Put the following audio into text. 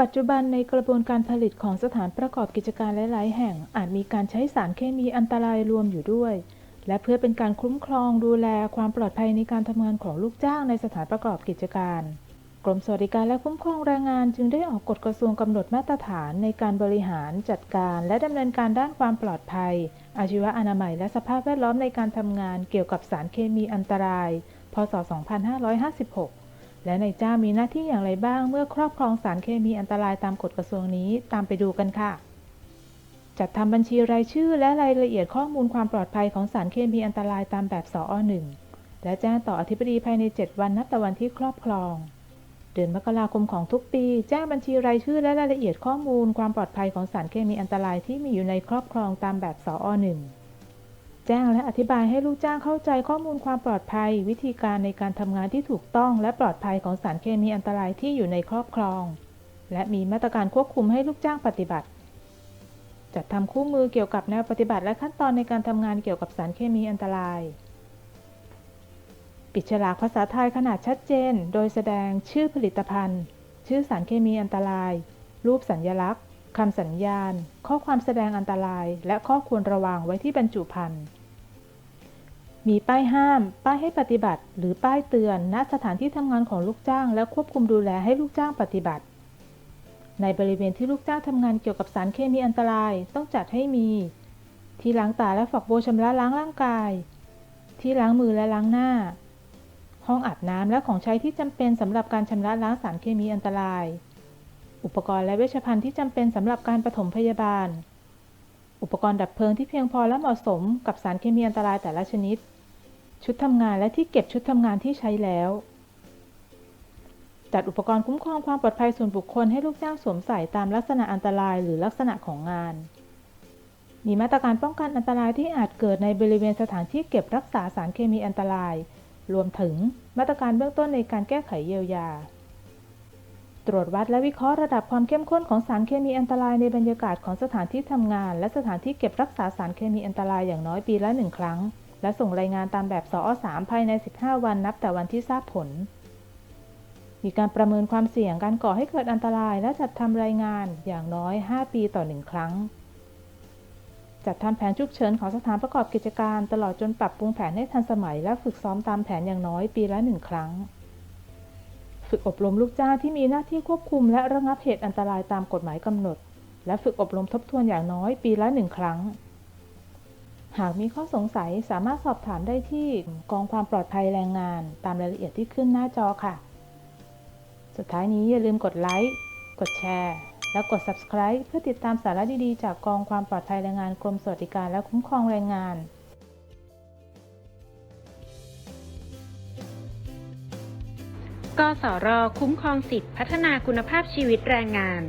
ปัจจุบันในกระบวนการผลิตของสถานประกอบกิจการหลาย ๆ แห่งอาจมีการใช้สารเคมีอันตรายรวมอยู่ด้วย และเพื่อเป็นการคุ้มครองดูแลความปลอดภัยในการทำงานของลูกจ้างในสถานประกอบกิจการ กรมสวัสดิการและคุ้มครองแรงงานจึงได้ออกกฎกระทรวงกำหนดมาตรฐานในการบริหารจัดการ และดำเนินการด้านความปลอดภัย อาชีวอนามัย และสภาพแวดล้อมในการทำงานเกี่ยวกับสารเคมีอันตราย พศ 2556 และนายจ้างมีหน้าที่อย่างไรบ้างเมื่อครอบครองสารเคมีอันตรายตามกฎกระทรวงนี้ตามไปดูกันค่ะ จัดทำบัญชีรายชื่อและรายละเอียดข้อมูลความปลอดภัยของสารเคมีอันตรายตามแบบสอ1และแจ้งต่ออธิบดีภายใน 7 วันนับแต่วันที่ครอบครอง เดือนมกราคมของทุกปี แจ้งบัญชีรายชื่อและรายละเอียดข้อมูลความปลอดภัยของสารเคมีอันตรายที่มีอยู่ในครอบครองตามแบบสอ1 แจ้งและอธิบายให้ลูกจ้างเข้าใจข้อมูลความปลอดภัย วิธีการในการทำงานที่ถูกต้อง และปลอดภัยของสารเคมีอันตรายที่อยู่ในครอบครอง และมีมาตรการควบคุมให้ลูกจ้างปฏิบัติ จัดทำคู่มือเกี่ยวกับแนวปฏิบัติและขั้นตอนในการทำงานเกี่ยวกับสารเคมีอันตราย ปิดฉลากภาษาไทยขนาดชัดเจน โดยแสดงชื่อผลิตภัณฑ์ ชื่อสารเคมีอันตราย รูปสัญลักษณ์คำสัญญาณ ข้อความแสดงอันตราย และข้อควรระวังไว้ที่บรรจุภัณฑ์ มีป้ายห้าม ป้ายให้ปฏิบัติ หรือป้ายเตือน ณ สถานที่ทำงานของลูกจ้าง และควบคุมดูแลให้ลูกจ้างปฏิบัติ ในบริเวณที่ลูกจ้างทำงานเกี่ยวกับสารเคมีอันตราย ต้องจัดให้มี ที่ล้างตาและฝักบัวชำระล้างร่างกาย ที่ล้างมือและล้างหน้า ห้องอาบน้ำและของใช้ที่จำเป็นสำหรับการชำระล้างสารเคมีอันตราย อุปกรณ์และเวชภัณฑ์ที่จำเป็นสำหรับการปฐมพยาบาลอุปกรณ์ดับเพลิงที่เพียงพอและเหมาะสมกับสารเคมีอันตรายแต่ละชนิด ชุดทำงานและที่เก็บชุดทำงานที่ใช้แล้ว จัดอุปกรณ์คุ้มครองความปลอดภัยส่วนบุคคลให้ลูกจ้างสวมใส่ตามลักษณะอันตรายหรือลักษณะของงาน มีมาตรการป้องกันอันตรายที่อาจเกิดในบริเวณสถานที่เก็บรักษาสารเคมีอันตราย รวมถึงมาตรการเบื้องต้นในการแก้ไขเยียวยา ตรวจวัดและวิเคราะห์ระดับความเข้มข้นของสารเคมีอันตรายในบรรยากาศของสถานที่ทำงาน และสถานที่เก็บรักษาสารเคมีอันตรายอย่างน้อยปีละหนึ่งครั้ง และส่งรายงานตามแบบสอ3ภายใน 15 วันนับแต่วันที่ทราบผล มีการประเมินความเสี่ยงการก่อให้เกิดอันตราย และจัดทำรายงานอย่างน้อย 5 ปีต่อ 1 ครั้ง จัดทำแผนฉุกเฉินของสถานประกอบกิจการ ตลอดจนปรับปรุงแผนให้ทันสมัย และฝึกซ้อมตามแผนอย่างน้อยปีละ 1 ครั้ง ฝึกอบรมลูกจ้างที่มีหน้าที่ควบคุม และระงับเหตุอันตรายตามกฎหมายกำหนด และฝึกอบรมทบทวนอย่างน้อยปีละ1ครั้ง หากมีข้อสงสัยสามารถสอบถามได้ที่กองความปลอดภัยแรงงาน ตามรายละเอียดที่ขึ้นหน้าจอค่ะ สุดท้ายนี้อย่าลืมกดไลค์กดแชร์ และกด subscribe เพื่อติดตามสาระดีๆ จากกองความปลอดภัยแรงงานกรมสวัสดิการและคุ้มครองแรงงานกสรคุ้มครองสิทธิพัฒนาคุณภาพชีวิตแรงงาน